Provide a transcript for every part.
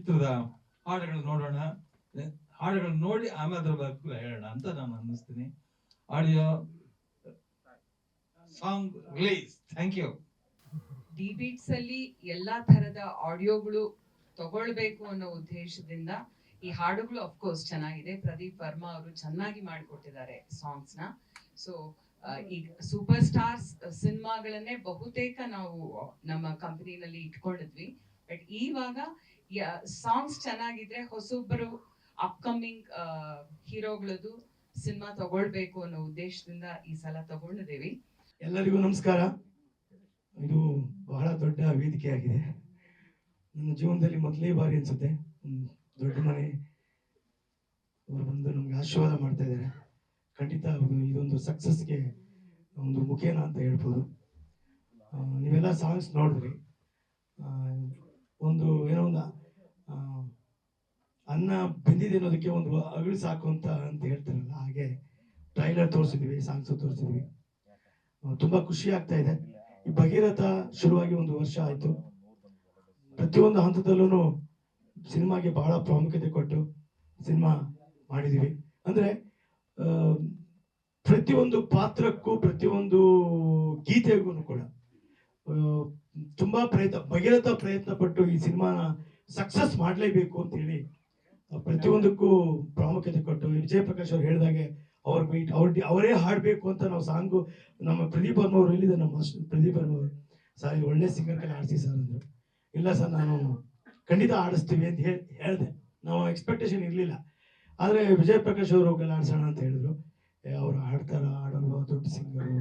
ಚಿತ್ರದ ಹಾಡುಗಳನ್ನ ನೋಡೋಣ. ಹಾಡುಗಳನ್ನ ನೋಡಿ ಆಮೇಲೆ ಅದ್ರ ಬಗ್ಗೆ ಹೇಳೋಣ ಅಂತ ನಾನು ಅನ್ನಿಸ್ತೀನಿ. Audio song release. Thank you. ಡಿಬಿಟ್ಸ್ ಅಲ್ಲಿ ಎಲ್ಲಾ ತರದ ಆಡಿಯೋಗಳು ತಗೊಳ್ಬೇಕು ಅನ್ನೋ ಉದ್ದೇಶದಿಂದ ಈ ಹಾಡುಗಳು ಅಫ್ಕೋರ್ಸ್ ಚೆನ್ನಾಗಿದೆ. ಪ್ರದೀಪ್ ವರ್ಮಾ ಅವರು ಚೆನ್ನಾಗಿ ಮಾಡಿಕೊಟ್ಟಿದ್ದಾರೆ ಸಾಂಗ್ಸ್ನ. ಸೊ ಈಗ ಸೂಪರ್ ಸ್ಟಾರ್ಸ್ ಸಿನಿಮಾಗಳನ್ನೇ ಬಹುತೇಕ ನಾವು ನಮ್ಮ ಕಂಪನಿನಲ್ಲಿ ಇಟ್ಕೊಂಡಿದ್ವಿ. ಬಟ್ ಇವಾಗ ಸಾಂಗ್ಸ್ ಚೆನ್ನಾಗಿದ್ರೆ ಹೊಸೊಬ್ಬರು ಅಪ್ಕಮಿಂಗ್ ಹೀರೋಗಳದ್ದು ಸಿನಿಮಾ ತಗೊಳ್ಬೇಕು ಅನ್ನೋ ಉದ್ದೇಶದಿಂದ ಈ ಸಲ ತಗೊಂಡಿದ್ದೀವಿ. ಎಲ್ಲರಿಗೂ ನಮಸ್ಕಾರ. ಇದು ಬಹಳ ದೊಡ್ಡ ವೇದಿಕೆ ಆಗಿದೆ. ನನ್ನ ಜೀವನದಲ್ಲಿ ಮೊದಲೇ ಬಾರಿ ಅನ್ಸುತ್ತೆ. ದೊಡ್ಡ ಮನೆ. ಅವರು ಬಂದು ನಮ್ಗೆ ಆಶೀರ್ವಾದ ಮಾಡ್ತಾ ಇದ್ದಾರೆ. ಖಂಡಿತ ಇದೊಂದು ಸಕ್ಸಸ್ಗೆ ಒಂದು ಮುಖೇನ ಅಂತ ಹೇಳ್ಬೋದು. ನೀವೆಲ್ಲ ಸಾಂಗ್ಸ್ ನೋಡಿದ್ರಿ. ಒಂದು ಏನೋ ಒಂದು ಅನ್ನ ಬೆಂದಿದೆ ಅನ್ನೋದಕ್ಕೆ ಒಂದು ಅಗಳು ಸಾಕು ಅಂತ ಅಂತ ಹೇಳ್ತಾರಲ್ಲ ಹಾಗೆ ಟ್ರೈಲರ್ ತೋರಿಸಿದ್ವಿ ಸಾಂಗ್ಸ್ ತೋರಿಸಿದ್ವಿ. ತುಂಬಾ ಖುಷಿ ಆಗ್ತಾ ಇದೆ. ಈ ಭಗೀರಥ ಶುರುವಾಗಿ ಒಂದು ವರ್ಷ ಆಯ್ತು. ಪ್ರತಿಯೊಂದು ಹಂತದಲ್ಲೂ ಸಿನಿಮಾಗೆ ಬಹಳ ಪ್ರಾಮುಖ್ಯತೆ ಕೊಟ್ಟು ಸಿನಿಮಾ ಮಾಡಿದೀವಿ. ಅಂದ್ರೆ ಪ್ರತಿಯೊಂದು ಪಾತ್ರಕ್ಕೂ ಪ್ರತಿಯೊಂದು ಗೀತೆಗೂ ಕೂಡ ತುಂಬಾ ಪ್ರಯತ್ನ ಭಗೀರಥ ಪ್ರಯತ್ನ ಪಟ್ಟು ಈ ಸಿನಿಮಾನ ಸಕ್ಸಸ್ ಮಾಡಲೇಬೇಕು ಅಂತ ಹೇಳಿ ಆ, ಪ್ರತಿಯೊಂದಕ್ಕೂ ಪ್ರಾಮುಖ್ಯತೆ ಕೊಟ್ಟು ವಿಜಯ್ ಪ್ರಕಾಶ್ ಅವ್ರು ಹೇಳಿದಾಗೆ ಅವ್ರ ಮೀಟ್ ಅವ್ರ ಅವರೇ ಹಾಡಬೇಕು ಅಂತ ನಾವು ಸಾಂಗು ನಮ್ಮ ಪ್ರದೀಪ್ ಅನ್ನೋರು ಇಲ್ಲಿದೆ ನಮ್ಮ ಪ್ರದೀಪ್ ಅನ್ನೋರು ಸರ್, ಒಳ್ಳೆ ಸಿಂಗರ್ ಕಲೆ ಆಡಿಸಿ ಸರ್ ಅಂದರು. ಇಲ್ಲ ಸರ್ ನಾನು ಖಂಡಿತ ಆಡಿಸ್ತೀವಿ ಅಂತ ಹೇಳಿ ಹೇಳಿದೆ. ನಾವು ಎಕ್ಸ್ಪೆಕ್ಟೇಷನ್ ಇರಲಿಲ್ಲ. ಆದರೆ ವಿಜಯ್ ಪ್ರಕಾಶ್ ಅವರು ಕಲೆ ಆಡಿಸೋಣ ಅಂತ ಹೇಳಿದ್ರು. ಅವರು ಹಾಡ್ತಾರ ಆಡಲ್ವ ದೊಡ್ಡ ಸಿಂಗರು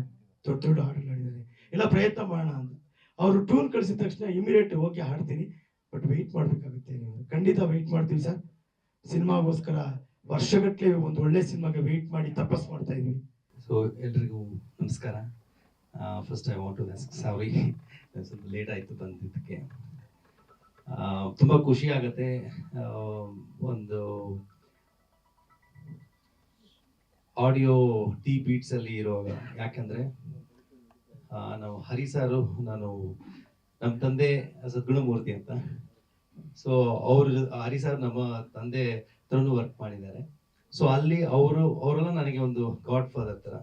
ದೊಡ್ಡ ದೊಡ್ಡ ಹಾಡುಗಳು ಹಾಡಿದ್ದಾರೆ. ಎಲ್ಲ ಪ್ರಯತ್ನ ಮಾಡೋಣ ಅಂತ. ಅವರು ಟ್ಯೂನ್ ಕಳಿಸಿದ ತಕ್ಷಣ ಇಮಿಡಿಯೇಟ್ ಓಕೆ ಹಾಡ್ತೀನಿ. ಬಟ್ ವೆಯ್ಟ್ ಮಾಡಬೇಕಾಗುತ್ತೆ ಖಂಡಿತ ವೆಯ್ಟ್ ಮಾಡ್ತೀವಿ ಸರ್ ಸಿನಿಮಾಗೋಸ್ಕರ ವರ್ಷಗಟ್ಟಲೆ ಒಂದು ಒಳ್ಳೆ ಸಿನಿಮಾಗೆ ವೇಟ್ ಮಾಡಿ ತಪಸ್ ಮಾಡ್ತಾ ಇದ್ವಿ. ಸೊ ಎಲ್ರಿಗೂ ನಮಸ್ಕಾರ. First I want to sorry ಸ್ವಲ್ಪ ಲೇಟ್ ಆಯಿತು ಬಂದಿದ್ದಕ್ಕೆ. ತುಂಬ ಖುಷಿ ಆಗುತ್ತೆ. ಒಂದು ಆಡಿಯೋ ಟಿ ಬೀಟ್ಸಲ್ಲಿ ಇರುವಾಗ. ಯಾಕಂದರೆ ನಾವು ಹರಿ ಸಾರು, ನಾನು ನಮ್ಮ ತಂದೆ ಸದ್ಗುಣಮೂರ್ತಿ ಅಂತ. ಸೊ ಅವರು, ಹರಿ ಸರ್ ನಮ್ಮ ತಂದೆ ಹತ್ರನೂ ವರ್ಕ್ ಮಾಡಿದ್ದಾರೆ. ಸೊ ಅಲ್ಲಿ ಅವರು, ಅವರೆಲ್ಲ ನನಗೆ ಒಂದು ಗಾಡ್ ಫಾದರ್ ತರ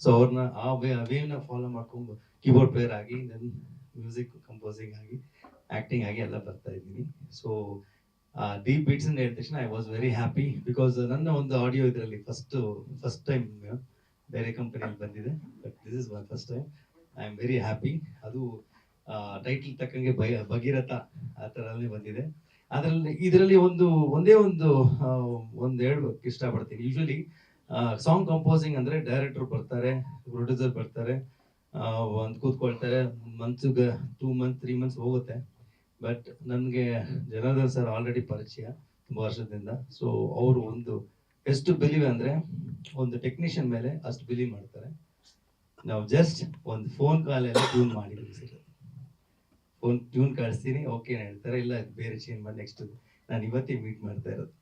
ಸೊ ಅವ್ರನ್ನ ಆ ವೇ ವೇವ್ನ ಫಾಲೋ ಮಾಡ್ಕೊಂಡು ಕೀಬೋರ್ಡ್ ಪ್ಲೇಯರ್ ಆಗಿ ದೆನ್ ಮ್ಯೂಸಿಕ್ ಕಂಪೋಸಿಂಗ್ ಆಗಿ ಆಕ್ಟಿಂಗ್ ಆಗಿ ಎಲ್ಲ ಬರ್ತಾ ಇದ್ದೀನಿ. ಸೊ ಡೀಪ್ ಬೀಟ್ಸ್ ಅಂತ ಹೇಳಿದ ತಕ್ಷಣ I was very happy because ನನ್ನ ಒಂದು ಆಡಿಯೋ ಇದರಲ್ಲಿ ಫಸ್ಟ್ ಫಸ್ಟ್ ಟೈಮ್ ಬೇರೆ ಕಂಪನಿಯಲ್ಲಿ ಬಂದಿದೆ but this is my first time I am very happy ಅದು ಟೈಟಲ್ ತಕ್ಕಂಗೆ ಭಯ, ಭಗೀರಥ ಆ ಥರನೇ ಬಂದಿದೆ. ಅದರಲ್ಲಿ, ಇದರಲ್ಲಿ ಒಂದು, ಒಂದೇ ಒಂದು ಒಂದು ಹೇಳ್ಬೇಕು, ಇಷ್ಟಪಡ್ತೀನಿ. ಯೂಶಲಿ ಸಾಂಗ್ ಕಂಪೋಸಿಂಗ್ ಅಂದ್ರೆ ಡೈರೆಕ್ಟರ್ ಬರ್ತಾರೆ ಪ್ರೊಡ್ಯೂಸರ್ ಬರ್ತಾರೆ ಒಂದು ಕೂತ್ಕೊಳ್ತಾರೆ ಮಂತ್ಸ್ಗೆ ಟೂ ಮಂತ್ ತ್ರೀ ಮಂತ್ಸ್ ಹೋಗುತ್ತೆ. ಬಟ್ ನನಗೆ ಜನಾರ್ದನ್ ಸರ್ ಆಲ್ರೆಡಿ ಪರಿಚಯ, ತುಂಬ ವರ್ಷದಿಂದ. ಸೊ ಅವರು ಒಂದು ಎಷ್ಟು ಬಿಲೀವ್ ಅಂದ್ರೆ ಒಂದು ಟೆಕ್ನಿಷಿಯನ್ ಮೇಲೆ ಅಷ್ಟು ಬಿಲೀವ್ ಮಾಡ್ತಾರೆ. ನಾವು ಜಸ್ಟ್ ಒಂದು ಫೋನ್ ಕಾಲಲ್ಲಿ ಟೂನ್ ಮಾಡಿದ್ವಿ ಸರ್ ಫೋನ್ ಟ್ಯೂನ್ ಕಳಿಸ್ತೀನಿ ಓಕೆ ಹೇಳ್ತಾರೆ ಇಲ್ಲ ಬೇರೆ ಚೇಂಜ್ ಮಾಡಿ ನೆಕ್ಸ್ಟ್ ನಾನು ಇವತ್ತೇ ಮೀಟ್ ಮಾಡ್ತಾ ಇರೋದು.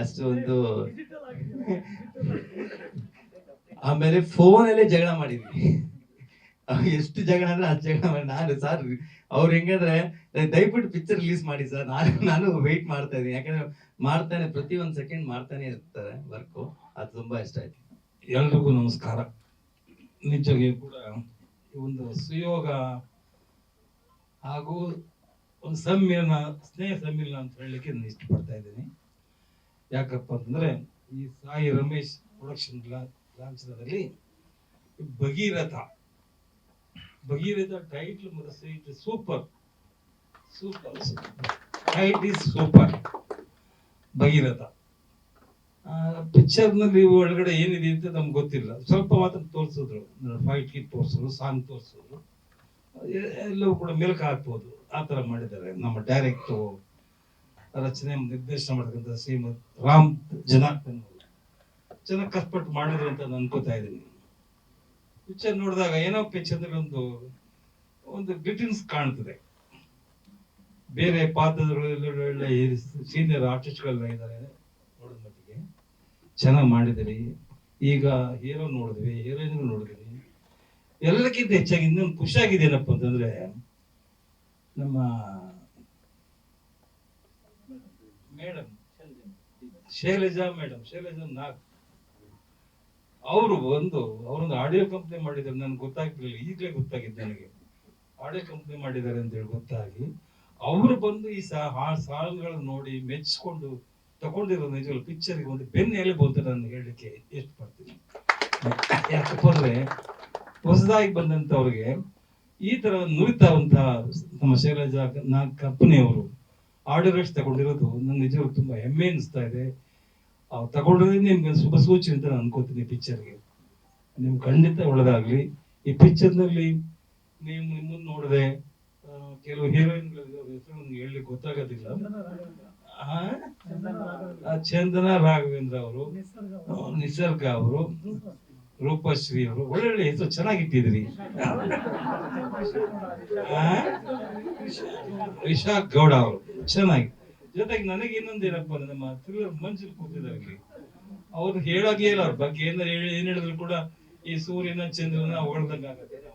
ಅಷ್ಟು ಒಂದು ಆಮೇಲೆ ಫೋನಲ್ಲೇ ಜಗಳ ಮಾಡಿದ್ವಿ. ಎಷ್ಟು ಜಗಳ ಅಂದ್ರೆ ಅಷ್ಟು ಜಗಳ ಮಾಡಿ, ನಾನು ಸರ್ ಅವ್ರು ಹೆಂಗಂದ್ರೆ ದಯವಿಟ್ಟು ಪಿಕ್ಚರ್ ರಿಲೀಸ್ ಮಾಡಿ ಸರ್ ನಾನು ನಾನು ವೆಯ್ಟ್ ಮಾಡ್ತಾ ಇದ್ದೀನಿ. ಯಾಕಂದ್ರೆ ಮಾಡ್ತಾನೆ, ಪ್ರತಿ ಒಂದ್ ಸೆಕೆಂಡ್ ಮಾಡ್ತಾನೆ ಇರ್ತಾರೆ ವರ್ಕು ಅದು ತುಂಬಾ ಇಷ್ಟ ಆಯ್ತು. ಎಲ್ರಿಗೂ ನಮಸ್ಕಾರ. ನಿಜವಾಗಿ ಕೂಡ ಒಂದು ಸುಯೋಗ ಹಾಗೂ ಒಂದು ಸಮ್ಮಿಲನ, ಸ್ನೇಹ ಸಮ್ಮಿಲನ ಅಂತ ಹೇಳಲಿಕ್ಕೆ ನಾನು ಇಷ್ಟಪಡ್ತಾ ಇದ್ದೀನಿ. ಯಾಕಪ್ಪ ಅಂತಂದರೆ ಈ ಸಾಯಿ ರಮೇಶ್ ಪ್ರೊಡಕ್ಷನ್ ಲಾಂಛನದಲ್ಲಿ ಭಗೀರಥ ಭಗೀರಥ ಟೈಟ್ಲ್ ಮತ್ತು sweet super super tight is super Bhagiratha. ಪಿಕ್ಚರ್ನಲ್ಲಿ ಒಳಗಡೆ ಏನಿದೆ ಅಂತ ನಮ್ಗೆ ಗೊತ್ತಿಲ್ಲ. ಸ್ವಲ್ಪ ಮಾತ್ರ ತೋರಿಸಿದ್ರು. ಫೈಟ್ ಕಿಟ್ ತೋರಿಸೋದು ಸಾಂಗ್ ತೋರಿಸೋದು ಎಲ್ಲವೂ ಕೂಡ ಮೆಲುಕು ಹಾಕ್ಬೋದು. ಆ ಥರ ಮಾಡಿದ್ದಾರೆ. ನಮ್ಮ ಡೈರೆಕ್ಟು ರಚನೆ ನಿರ್ದೇಶನ ಮಾಡ್ತಕ್ಕಂಥ ಶ್ರೀಮದ್ ರಾಮ್ ಜನಾರ್ದನ್ ಚೆನ್ನಾಗಿ ಕಷ್ಟಪಟ್ಟು ಮಾಡಿದ್ರು ಅಂತ ನಾನು ಅನ್ಕೋತಾ ಇದ್ದೀನಿ. ಪಿಕ್ಚರ್ ನೋಡಿದಾಗ ಏನೋ ಪಿಕ್ಚರ್ ಒಂದು ಒಂದು ಗ್ಲಿಟಿನ್ಸ್ ಕಾಣ್ತದೆ. ಬೇರೆ ಪಾತ್ರದ ಸೀನಿಯರ್ ಆರ್ಟಿಸ್ಟ್ಗಳೆಲ್ಲ ಇದ್ದಾರೆ. ಚೆನ್ನಾಗಿ ಮಾಡಿದಿರಿ ಈಗ ಹೀರೋ ನೋಡಿದ್ವಿ ಹೀರೋಯಿನ್ ನೋಡಿದ್ವಿ. ಎಲ್ಲಕ್ಕಿಂತ ಹೆಚ್ಚಾಗಿ ಇನ್ನೊಂದು ಖುಷಿಯಾಗಿದೆ ಏನಪ್ಪ ಅಂತಂದ್ರೆ, ನಮ್ಮ ಮೇಡಮ್ ಶೈಲಜಾ ಮೇಡಮ್ ಶೈಲಜಾ ನಾಗ್. ಅವರು ಬಂದು, ಅವರೊಂದು ಆಡಿಯೋ ಕಂಪ್ನಿ ಮಾಡಿದ್ದಾರೆ, ನನ್ಗೆ ಗೊತ್ತಾಗ್ತಿರ್ಲಿಲ್ಲ, ಈಗಲೇ ಗೊತ್ತಾಗಿದ್ದು ನನಗೆ. ಆಡಿಯೋ ಕಂಪ್ನಿ ಮಾಡಿದ್ದಾರೆ ಅಂತ ಹೇಳಿ ಗೊತ್ತಾಗಿ, ಅವರು ಬಂದು ಈ ಸಾ ಆ ಸಾಲುಗಳನ್ನು ನೋಡಿ ಮೆಚ್ಚಿಕೊಂಡು ತಗೊಂಡಿರೋ ನಿಜವಾಗ್ಲು ಪಿಕ್ಚರ್ಗೆ ಒಂದು ಬೆನ್ನು ಎಲೆ ಅಂತ ನಾನು ಹೇಳಲಿಕ್ಕೆ ಎಷ್ಟು ಪಡ್ತೀನಿ. ಯಾಕಪ್ಪ ಹೊಸದಾಗಿ ಬಂದಂತವ್ರಿಗೆ ಈ ತರ ನುರಿತಾವಂತಹ ನಮ್ಮ ಶೈಲಜ ನಾಗ್ ಕಂಪನಿಯವರು ಆರ್ಡರ್ಸ್ ತಗೊಂಡಿರೋದು ನನ್ನ ನಿಜವಾಗ್ಲು ತುಂಬಾ ಹೆಮ್ಮೆ ಅನಿಸ್ತಾ ಇದೆ. ಅವ್ರು ತಗೊಂಡಿರೋದೇ ನಿಮ್ಗೆ ಶುಭ ಸೂಚನೆ ಅಂತ ನಾನು ಅನ್ಕೋತೀನಿ ಪಿಕ್ಚರ್ಗೆ ನಿಮ್ಗೆ ಖಂಡಿತ ಒಳ್ಳೆದಾಗ್ಲಿ. ಈ ಪಿಕ್ಚರ್ನಲ್ಲಿ ನೀವು ನಿಮ್ಮನ್ನು ನೋಡದೆ ಕೆಲವು ಹೀರೋಯಿನ್ಗಳ ಹೆಸರು ನನಗೆ ಗೊತ್ತಾಗೋದಿಲ್ಲ. ಚಂದನ ರಾಘವೇಂದ್ರ ಅವರು ನಿಸರ್ಗ ಅವರು, ರೂಪಶ್ರೀ ಅವರು, ಒಳ್ಳೊಳ್ಳೆ ಹೆಸರು ಚೆನ್ನಾಗಿಟ್ಟಿದ್ರಿ? ವಿಶಾಖ್ ಗೌಡ ಅವರು, ಚೆನ್ನಾಗಿ. ಜೊತೆಗೆ ನನಗೆ ಇನ್ನೊಂದು ಏನಪ್ಪ ನಮ್ಮ ಥ್ರಿಲ್ಲರ್ ಮಂಜುಲ್ ಕೂತಿದ್ದಾರೆ ಅವ್ರು ಹೇಳಾಗ್ಲೇ ಇಲ್ಲ, ಅವ್ರ ಬಗ್ಗೆ ಏನ್ ಹೇಳಿ, ಏನ್ ಹೇಳಿದ್ರು ಕೂಡ ಈ ಸೂರ್ಯನ ಚಂದ್ರನ ಹೊಡೆದಂಗಾಗತ್ತೆ. ಆಗತ್ತೆ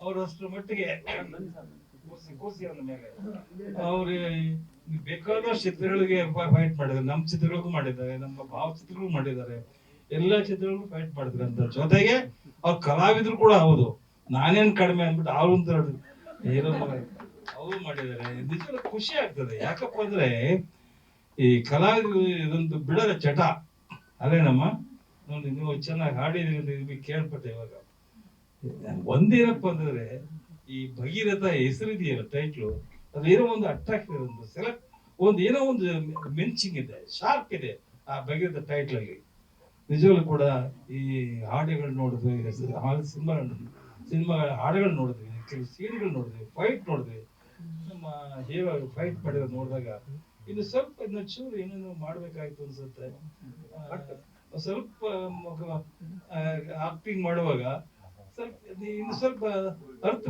ಅವ್ರು ಅಷ್ಟರ ಮಟ್ಟಿಗೆ ಅವ್ರ ಬೇಕಾದಷ್ಟು ಚಿತ್ರಗಳಿಗೆ ಫೈಟ್ ಮಾಡಿದ್ದಾರೆ. ನಮ್ಮ ಚಿತ್ರಗಳಿಗೂ ಮಾಡಿದ್ದಾರೆ, ನಮ್ಮ ಭಾವಚಿತ್ರಗಳು ಮಾಡಿದ್ದಾರೆ. ಎಲ್ಲಾ ಚಿತ್ರಗಳು ಫೈಟ್ ಮಾಡಿದ್ರು ಅಂತ. ಜೊತೆಗೆ ಅವ್ರ ಕಲಾವಿದ್ರು ಕೂಡ ಹೌದು. ನಾನೇನ್ ಕಡಿಮೆ ಅಂದ್ಬಿಟ್ಟು ಅವ್ರು ಅಂತ ಅವರು ಮಾಡಿದ್ದಾರೆ. ನಿಜವಾಗ್ಲೂ ಖುಷಿ ಆಗ್ತದೆ. ಯಾಕಪ್ಪ ಅಂದ್ರೆ ಈ ಕಲಾವಿದರು ಇದೊಂದು ಬಿಡದ ಚಟ. ಅದೇನಮ್ಮ ನೋಡಿ, ನೀವು ಚೆನ್ನಾಗಿ ಹಾಡಿದ್ರಿ ಕೇಳ್ಪಟ್ಟೆ ಇವಾಗ. ಒಂದೇನಪ್ಪ ಅಂದ್ರೆ ಈ ಭಗೀರಥ ಹೆಸರಿದೆಯಲ್ಲ ಟೈಟ್ಲು ಅದೇನೋ ಒಂದು ಅಟ್ರಾಕ್ಟಿವ್ ಒಂದು ಸೆಲೆಕ್ಟ್ ಒಂದು ಏನೋ ಒಂದು ಮೆನ್ಚಿಂಗ್ ಇದೆ ಶಾರ್ಪ್ ಇದೆ ಆ ಭಗೀರಥ ಟೈಟ್ಲ್ ಅಲ್ಲಿ. ನಿಜವಾಗ್ಲೂ ಕೂಡ ಈ ಹಾಡುಗಳು ನೋಡಿದ್ವಿ ಸಿನಿಮಾ ಸಿನಿಮಾ ಹಾಡುಗಳು ನೋಡಿದ್ವಿ ಕೆಲವು ಸೀನ್ಗಳು ನೋಡಿದ್ವಿ ಫೈಟ್ ನೋಡಿದ್ವಿ ನಮ್ಮ ಹೀರೋ ಫೈಟ್ ಮಾಡಿರೋದು ನೋಡಿದಾಗ ಇನ್ನು ಸ್ವಲ್ಪ ಇನ್ನು ಚೂರು ಏನೇನೋ ಮಾಡ್ಬೇಕಾಯ್ತು ಅನ್ಸುತ್ತೆ. ಸ್ವಲ್ಪ ಆಕ್ಟಿಂಗ್ ಮಾಡುವಾಗ ಸ್ವಲ್ಪ ಇನ್ನು ಅರ್ಥ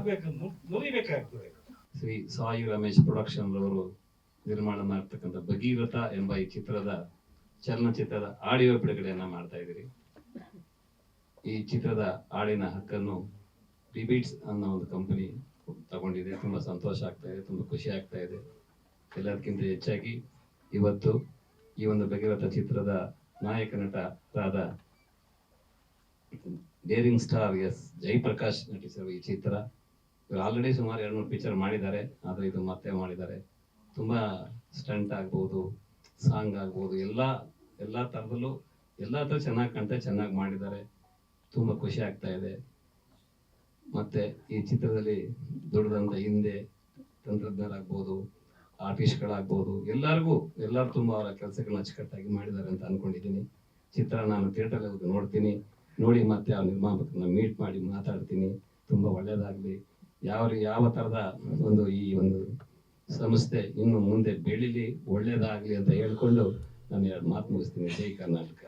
ಶ್ರೀ ಸಾಯಿ ರಮೇಶ್ ಪ್ರೊಡಕ್ಷನ್ ಅವರು ನಿರ್ಮಾಣ ಮಾಡ್ತಕ್ಕಂಥ ಭಗೀರಥ ಎಂಬ ಈ ಚಿತ್ರದ ಚಲನಚಿತ್ರದ ಆಡಿಯೋ ಬಿಡುಗಡೆಯನ್ನ ಮಾಡ್ತಾ ಇದ್ದೀರಿ. ಈ ಚಿತ್ರದ ಆಡಿನ ಹಕ್ಕನ್ನು ರಿಬೀಟ್ಸ್ ಅನ್ನೋ ಒಂದು ಕಂಪನಿ ತಗೊಂಡಿದೆ. ತುಂಬಾ ಸಂತೋಷ ಆಗ್ತಾ ಇದೆ, ತುಂಬಾ ಖುಷಿ ಆಗ್ತಾ ಇದೆ. ಎಲ್ಲದಕ್ಕಿಂತ ಹೆಚ್ಚಾಗಿ ಇವತ್ತು ಈ ಒಂದು ಭಗೀರಥ ಚಿತ್ರದ ನಾಯಕ ನಟರಾದ ಡೇರಿಂಗ್ ಸ್ಟಾರ್ ಎಸ್ ಜಯಪ್ರಕಾಶ್ ನಟಿಸಿರುವ ಈ ಚಿತ್ರ. ಇವರು ಆಲ್ರೆಡಿ ಸುಮಾರು ಎರಡು ಮೂರು ಪಿಕ್ಚರ್ ಮಾಡಿದ್ದಾರೆ. ಆದರೆ ಇದು ಮತ್ತೆ ಮಾಡಿದ್ದಾರೆ. ತುಂಬ ಸ್ಟಂಟ್ ಆಗ್ಬೋದು ಸಾಂಗ್ ಆಗ್ಬೋದು, ಎಲ್ಲ ಎಲ್ಲ ಥರದಲ್ಲೂ ಎಲ್ಲ ಥರ ಚೆನ್ನಾಗಿ ಕಾಣ್ತಾ, ಚೆನ್ನಾಗಿ ಮಾಡಿದ್ದಾರೆ. ತುಂಬ ಖುಷಿ ಆಗ್ತಾ ಇದೆ. ಮತ್ತೆ ಈ ಚಿತ್ರದಲ್ಲಿ ದೊಡ್ಡದಂಥ ಹಿಂದೆ ತಂತ್ರಜ್ಞರಾಗ್ಬೋದು ಆರ್ಟಿಸ್ಟ್ಗಳಾಗ್ಬೋದು ಎಲ್ಲರಿಗೂ, ಎಲ್ಲರೂ ತುಂಬ ಅವರ ಕೆಲಸಗಳನ್ನ ಅಚ್ಚುಕಟ್ಟಾಗಿ ಮಾಡಿದ್ದಾರೆ ಅಂತ ಅನ್ಕೊಂಡಿದ್ದೀನಿ. ಚಿತ್ರ ನಾನು ಥಿಯೇಟರ್ ಹೋಗಿ ನೋಡ್ತೀನಿ. ನೋಡಿ ಮತ್ತೆ ಆ ನಿರ್ಮಾಪಕನ ಮೀಟ್ ಮಾಡಿ ಮಾತಾಡ್ತೀನಿ. ತುಂಬಾ ಒಳ್ಳೇದಾಗಲಿ. ಯಾವ ಯಾವ ತರದ ಒಂದು ಈ ಒಂದು ಸಂಸ್ಥೆ ಇನ್ನು ಮುಂದೆ ಬೆಳಿಲಿ ಒಳ್ಳೇದಾಗ್ಲಿ ಅಂತ ಹೇಳ್ಕೊಂಡು ನಾನು ಎರಡು ಮಾತು ಮುಗಿಸ್ತೀನಿ. ಜೈ ಕರ್ನಾಟಕ.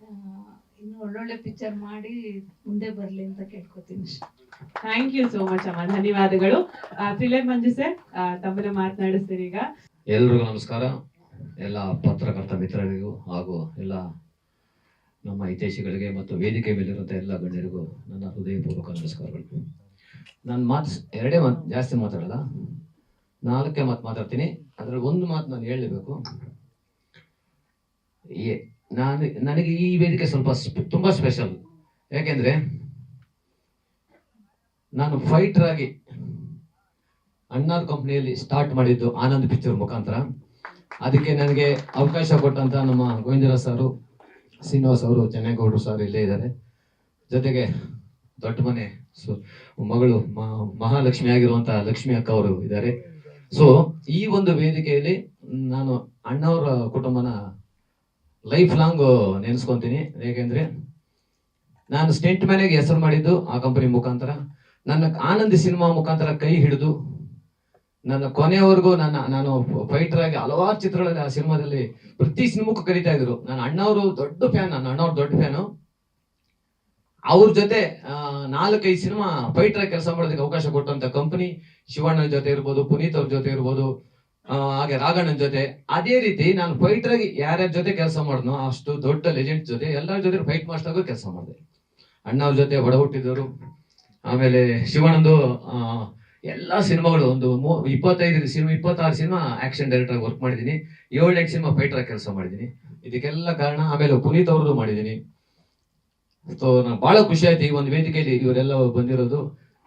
ಆ, ಇನ್ನು ಒಳ್ಳೊಳ್ಳೆ ಪಿಕ್ಚರ್ ಮಾಡಿ ಮುಂದೆ ಬರ್ಲಿ ಅಂತ ಕೇಳ್ಕೊತೀನಿ. ಥ್ಯಾಂಕ್ ಯು ಸೋ ಮಚ್ ಅಮ್ಮ. ಧನ್ಯವಾದಗಳು. ಥ್ರಿಲ್ಲರ್ ಮಂಜು ಸರ್ ತಮ್ಮನ್ನ ಮಾತನಾಡಿಸ್ತೀರಿ ಈಗ. ಎಲ್ರಿಗೂ ನಮಸ್ಕಾರ. ಎಲ್ಲ ಪತ್ರಕರ್ತ ಮಿತ್ರರಿಗೂ ಹಾಗೂ ಎಲ್ಲ ನಮ್ಮ ಹಿತೈಷಿಗಳಿಗೆ ಮತ್ತು ವೇದಿಕೆ ಮೇಲಿರುವಂಥ ಎಲ್ಲ ಗಣ್ಯರಿಗೂ ನನ್ನ ಹೃದಯಪೂರ್ವಕ ನಮಸ್ಕಾರಗಳು. ನಾನು ಮಾತು ಎರಡೇ ಮಾತು ಜಾಸ್ತಿ ಮಾತಾಡಲ್ಲ, ನಾಲ್ಕೇ ಮಾತು ಮಾತಾಡ್ತೀನಿ. ಅದರಲ್ಲಿ ಒಂದು ಮಾತು ನಾನು ಹೇಳಬೇಕು ನಾನು, ನನಗೆ ಈ ವೇದಿಕೆ ಸ್ವಲ್ಪ ತುಂಬಾ ಸ್ಪೆಷಲ್. ಯಾಕೆಂದ್ರೆ ನಾನು ಫೈಟರ್ ಆಗಿ ಅಣ್ಣಾರ್ ಕಂಪ್ನಿಯಲ್ಲಿ ಸ್ಟಾರ್ಟ್ ಮಾಡಿದ್ದು ಆನಂದ್ ಪಿಕ್ಚರ್ ಮುಖಾಂತರ. ಅದಕ್ಕೆ ನನಗೆ ಅವಕಾಶ ಕೊಟ್ಟಂತ ನಮ್ಮ ಗೋವಿಂದರಾಜ್ ಸಾರು ಶ್ರೀನಿವಾಸ್ ಅವರು ಚೆನ್ನೇಗೌಡರು ಸರ್ ಇಲ್ಲೇ ಇದ್ದಾರೆ. ಜೊತೆಗೆ ದೊಡ್ಡ ಮನೆ, ಸೊ, ಮಗಳು ಮಹಾಲಕ್ಷ್ಮಿ ಆಗಿರುವಂತಹ ಲಕ್ಷ್ಮಿ ಅಕ್ಕ ಅವರು ಇದ್ದಾರೆ. ಸೊ ಈ ಒಂದು ವೇದಿಕೆಯಲ್ಲಿ ನಾನು ಅಣ್ಣವರ ಕುಟುಂಬನ ಲೈಫ್ ಲಾಂಗ್ ನೆನೆಸ್ಕೊಂತೀನಿ. ಏಕೆಂದ್ರೆ ನಾನು ಸ್ಟೆಂಟ್ ಮ್ಯಾನೇಗೆ ಹೆಸರು ಮಾಡಿದ್ದು ಆ ಕಂಪನಿ ಮುಖಾಂತರ. ನನ್ನ ಆನಂದ್ ಸಿನಿಮಾ ಮುಖಾಂತರ ಕೈ ಹಿಡಿದು ನನ್ನ ಕೊನೆಯವರೆಗೂ ನನ್ನ ನಾನು ಫೈಟರ್ ಆಗಿ ಹಲವಾರು ಚಿತ್ರಗಳಲ್ಲಿ ಆ ಸಿನಿಮಾದಲ್ಲಿ ಪ್ರತಿ ಸಿನಿಮಾಕ್ಕೂ ಕರೀತಾ ಇದ್ರು ನನ್ನ ಅಣ್ಣವರು ದೊಡ್ಡ ಫ್ಯಾನ್ ನನ್ನ ಅಣ್ಣವ್ರು ದೊಡ್ಡ ಫ್ಯಾನು ಅವ್ರ ಜೊತೆ ನಾಲ್ಕೈದು ಸಿನಿಮಾ ಫೈಟರ್ ಕೆಲಸ ಮಾಡೋದಕ್ಕೆ ಅವಕಾಶ ಕೊಟ್ಟಂತ ಕಂಪನಿ ಶಿವಣ್ಣನ ಜೊತೆ ಇರ್ಬೋದು ಪುನೀತ್ ಅವ್ರ ಜೊತೆ ಇರ್ಬೋದು ಹಾಗೆ ರಾಘಣ್ಣನ ಜೊತೆ. ಅದೇ ರೀತಿ ನಾನು ಫೈಟರ್ ಆಗಿ ಯಾರ್ಯಾರ ಜೊತೆ ಕೆಲಸ ಮಾಡಿದ್ನೋ ಅಷ್ಟು ದೊಡ್ಡ ಲೆಜೆಂಡ್ ಜೊತೆ ಎಲ್ಲರ ಜೊತೆ ಫೈಟ್ ಮಾಸ್ಟರ್ ಆಗೋ ಕೆಲಸ ಮಾಡಿದೆ. ಅಣ್ಣವ್ರ ಜೊತೆ ಒಡ ಹುಟ್ಟಿದವರು ಆಮೇಲೆ ಶಿವಣ್ಣಂದು ಆ, ಎಲ್ಲ ಸಿನಿಮಾಗಳು ಒಂದು ಇಪ್ಪತ್ತೈದು ಸಿನಿಮಾ, ಇಪ್ಪತ್ತಾರು ಸಿನಿಮಾ ಆಕ್ಷನ್ ಡೈರೆಕ್ಟರ್ ವರ್ಕ್ ಮಾಡಿದ್ದೀನಿ. ಏಳೆಂಟು ಸಿನಿಮಾ ಫೈಟರ್ ಕೆಲಸ ಮಾಡಿದ್ದೀನಿ. ಇದಕ್ಕೆಲ್ಲ ಕಾರಣ ಆಮೇಲೆ ಪುನೀತ್ ಅವ್ರದ್ದು ಮಾಡಿದ್ದೀನಿ. ಸೊ ನಾನು ಬಹಳ ಖುಷಿ ಆಯ್ತು ಈ ಒಂದು ವೇದಿಕೆಯಲ್ಲಿ ಇವರೆಲ್ಲ ಬಂದಿರೋದು.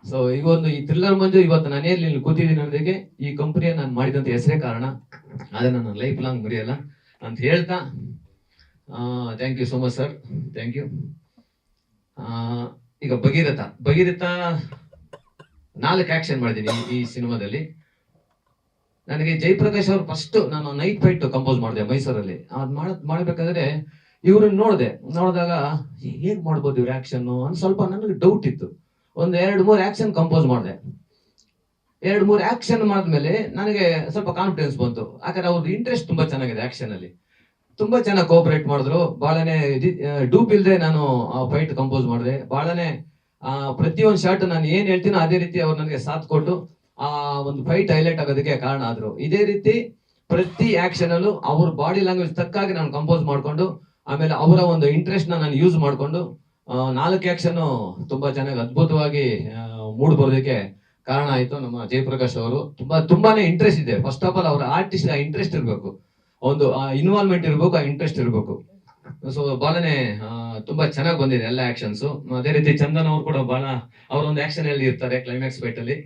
ಸೊ ಈಗ ಒಂದು ಈ ಥ್ರಿಲ್ಲರ್ ಮಂಜು ಇವತ್ತು ನಾನೇ ಇಲ್ಲಿ ಕೂತಿದ್ದೀನಿ ಅನ್ನೋದಕ್ಕೆ ಈ ಕಂಪನಿಯ ನಾನು ಮಾಡಿದಂತ ಹೆಸರೇ ಕಾರಣ. ಆದ್ರೆ ನನ್ನ ಲೈಫ್ ಲಾಂಗ್ ಮುರಿಯಲ್ಲ. ಅಂತ ಹೇಳ್ತಾ thank you so much sir thank you ಈಗ ಭಗೀರಥ. ಭಗೀರಥ ನಾಲ್ಕು ಆಕ್ಷನ್ ಮಾಡಿದ್ದೀನಿ ಈ- ಸಿನಿಮಾದಲ್ಲಿ. ನನಗೆ ಜಯಪ್ರಕಾಶ್ ಅವರು ಫಸ್ಟ್ ನಾನು ನೈಟ್ ಫೈಟ್ ಕಂಪೋಸ್ ಮಾಡಿದೆ ಮೈಸೂರಲ್ಲಿ. ಅದ್ ಮಾಡ ಮಾಡ್ಬೇಕಾದ್ರೆ ಇವ್ರನ್ನ ನೋಡಿದೆ. ನೋಡಿದಾಗ ಹೇಗ್ ಮಾಡ್ಬೋದು ಇವ್ರ ಆಕ್ಷನ್ ಅಂತ ಸ್ವಲ್ಪ ನನಗೆ ಡೌಟ್ ಇತ್ತು. ಒಂದ್ ಎರಡು ಮೂರು ಆಕ್ಷನ್ ಕಂಪೋಸ್ ಮಾಡಿದೆ. ಎರಡು ಮೂರು ಆಕ್ಷನ್ ಮಾಡಿದ್ಮೇಲೆ ನನಗೆ ಸ್ವಲ್ಪ ಕಾನ್ಫಿಡೆನ್ಸ್ ಬಂತು. ಯಾಕಂದ್ರೆ ಅವ್ರದ್ದು ಇಂಟ್ರೆಸ್ಟ್ ತುಂಬಾ ಚೆನ್ನಾಗಿದೆ ಆಕ್ಷನ್ ಅಲ್ಲಿ. ತುಂಬಾ ಚೆನ್ನಾಗಿ ಕೋಪರೇಟ್ ಮಾಡಿದ್ರು. ಬಹಳನೇ ಡೂಪ್ ಇಲ್ದೆ ನಾನು ಫೈಟ್ ಕಂಪೋಸ್ ಮಾಡಿದೆ. ಬಹಳನೇ ಆ, ಪ್ರತಿಯೊಂದು ಶರ್ಟ್ ನಾನು ಏನ್ ಹೇಳ್ತೀನೋ ಅದೇ ರೀತಿ ಅವ್ರು ನನಗೆ ಸಾಥ್ ಕೊಟ್ಟು ಆ ಒಂದು ಫೈಟ್ ಹೈಲೈಟ್ ಆಗೋದಕ್ಕೆ ಕಾರಣ ಆದ್ರು. ಇದೇ ರೀತಿ ಪ್ರತಿ ಆಕ್ಷನ್ ಅಲ್ಲೂ ಅವ್ರ ಬಾಡಿ ಲ್ಯಾಂಗ್ವೇಜ್ ತಕ್ಕಾಗಿ ನಾನು ಕಂಪೋಸ್ ಮಾಡ್ಕೊಂಡು ಆಮೇಲೆ ಅವರ ಒಂದು ಇಂಟ್ರೆಸ್ಟ್ನ ನಾನು ಯೂಸ್ ಮಾಡ್ಕೊಂಡು ನಾಲ್ಕು ಆಕ್ಷನ್ ತುಂಬಾ ಚೆನ್ನಾಗಿ ಅದ್ಭುತವಾಗಿ ಮೂಡ್ ಬರೋದಕ್ಕೆ ಕಾರಣ ಆಯ್ತು ನಮ್ಮ ಜಯಪ್ರಕಾಶ್ ಅವರು. ತುಂಬಾ ತುಂಬಾನೇ ಇಂಟ್ರೆಸ್ಟ್ ಇದೆ. ಫಸ್ಟ್ ಆಫ್ ಆಲ್ ಅವರ ಆರ್ಟಿಸ್ಟ್ ಇಂಟ್ರೆಸ್ಟ್ ಇರಬೇಕು. ಒಂದು ಇನ್ವಾಲ್ವ್ಮೆಂಟ್ ಇರಬೇಕು ಆ ಇಂಟ್ರೆಸ್ಟ್ ಇರಬೇಕು. ಸೊ ಬಾಲನೆ ತುಂಬಾ ಚೆನ್ನಾಗಿ ಬಂದಿದೆ ಎಲ್ಲ ಆಕ್ಷನ್ಸ್ ಅದೇ ರೀತಿ ಚಂದನ್ ಅವರು ಕೂಡ ಬಾಲ ಅವ್ರ ಒಂದು ಆಕ್ಷನ್ ಅಲ್ಲಿ ಇರ್ತಾರೆ ಕ್ಲೈಮ್ಯಾಕ್ಸ್ ಫೈಟ್ ಅಲ್ಲಿ.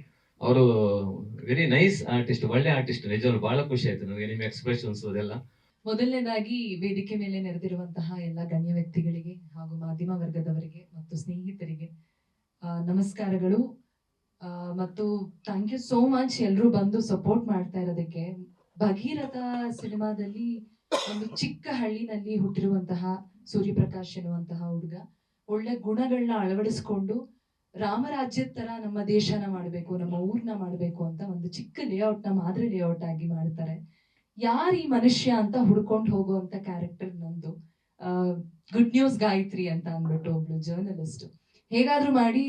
ಅವರು ವೆರಿ ನೈಸ್ ಆರ್ಟಿಸ್ಟ್ ಒಳ್ಳೆ ಆರ್ಟಿಸ್ಟ್ ನಿಜವಾಗ್ಲು ಬಹಳ ಖುಷಿ ಆಯ್ತು ನನಗೆ ನಿಮ್ಮ ಎಕ್ಸ್ಪ್ರೆಷನ್ಸ್ ಅದೆಲ್ಲ. ಮೊದಲನೇದಾಗಿ ವೇದಿಕೆ ಮೇಲೆ ನೆರೆದಿರುವಂತಹ ಎಲ್ಲ ಗಣ್ಯ ವ್ಯಕ್ತಿಗಳಿಗೆ ಹಾಗೂ ಮಾಧ್ಯಮ ವರ್ಗದವರಿಗೆ ಮತ್ತು ಸ್ನೇಹಿತರಿಗೆ ನಮಸ್ಕಾರಗಳು. ಮತ್ತು ಥ್ಯಾಂಕ್ ಯು ಸೋ ಮಚ್ ಎಲ್ಲರೂ ಬಂದು ಸಪೋರ್ಟ್ ಮಾಡ್ತಾ ಇರೋದಕ್ಕೆ. ಭಗೀರಥ ಸಿನಿಮಾದಲ್ಲಿ ಒಂದು ಚಿಕ್ಕ ಹಳ್ಳಿನಲ್ಲಿ ಹುಟ್ಟಿರುವಂತಹ ಸೂರ್ಯಪ್ರಕಾಶ್ ಎನ್ನುವಂತಹ ಹುಡುಗ. ಒಳ್ಳೆ ಗುಣಗಳನ್ನ ಅಳವಡಿಸ್ಕೊಂಡು ರಾಮರಾಜ್ಯದ ತರ ನಮ್ಮ ದೇಶನ ಮಾಡಬೇಕು, ನಮ್ಮ ಊರ್ನ ಮಾಡಬೇಕು ಅಂತ ಒಂದು ಚಿಕ್ಕ ಲೇಔಟ್ನ ಮಾದರಿ ಲೇಔಟ್ ಆಗಿ ಮಾಡ್ತಾರೆ. ಯಾರ್ ಈ ಮನುಷ್ಯ ಅಂತ ಹುಡ್ಕೊಂಡು ಹೋಗುವಂತ ಕ್ಯಾರೆಕ್ಟರ್ ನಂದು? ಗುಡ್ ನ್ಯೂಸ್ ಗಾಯತ್ರಿ ಅಂತ ಅಂದ್ಬಿಟ್ಟು ಒಬ್ಳು ಜರ್ನಲಿಸ್ಟ್ ಹೇಗಾದ್ರೂ ಮಾಡಿ